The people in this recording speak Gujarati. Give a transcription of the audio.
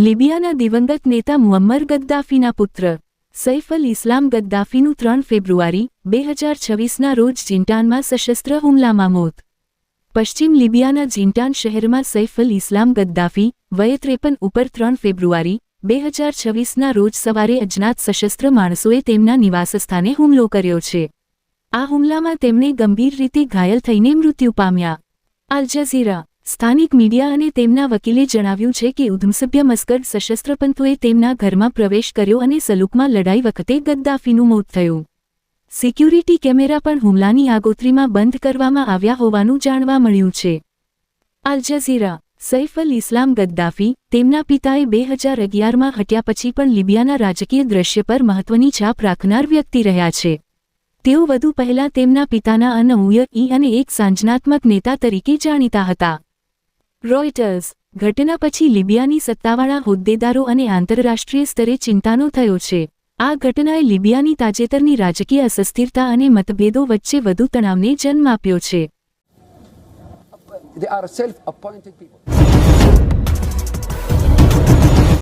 લિબિયાના દિવંગત નેતા મુઅમ્મર ગદ્દાફીના પુત્ર સૈફ અલ ઇસ્લામ ગદ્દાફીનું ત્રણ ફેબ્રુઆરી, બે હજાર છવ્વીસના રોજ જિન્ટાનમાં સશસ્ત્ર હુમલામાં મોત. પશ્ચિમ લિબિયાના જિન્ટાન શહેરમાં સૈફ અલ ઇસ્લામ ગદ્દાફી વય ત્રેપન ઉપર ત્રણ ફેબ્રુઆરી, બે હજાર છવ્વીસના રોજ સવારે અજ્ઞાત સશસ્ત્ર માણસોએ તેમના નિવાસસ્થાને હુમલો કર્યો છે. આ હુમલામાં તેમને ગંભીર રીતે ઘાયલ થઈને મૃત્યુ પામ્યા. અલ જઝીરા સ્થાનિક મીડિયા અને તેમના વકીલે જણાવ્યું છે કે ઉધમસભ્ય મસ્કર સશસ્ત્ર પંથોએ તેમના ઘરમાં પ્રવેશ કર્યો અને સલુકમાં લડાઈ વખતે ગદ્દાફીનું મોત થયું. સિક્યુરિટી કેમેરા પણ હુમલાની આગોતરીમાં બંધ કરવામાં આવ્યા હોવાનું જાણવા મળ્યું છે. Al Jazeera, Saif al Islam Gaddafi, તેમના પિતાએ બે હજાર અગિયારમાં હટ્યા પછી પણ લિબિયાના રાજકીય દ્રશ્ય પર મહત્વની છાપ રાખનાર વ્યક્તિ રહ્યા છે. તેઓ વધુ પહેલા તેમના પિતાના અનઉય ઈ અને એક સાંજનાત્મક નેતા તરીકે જાણીતા હતા. રોયટર્સ ઘટના પછી લિબિયાની સત્તાવાળા હોદ્દેદારો અને આંતરરાષ્ટ્રીય સ્તરે ચિંતાનો થયો છે. આ ઘટનાએ લિબિયાની તાજેતરની રાજકીય અસસ્થિરતા અને મતભેદો વચ્ચે વધુ તણાવને જન્મ આપ્યો છે.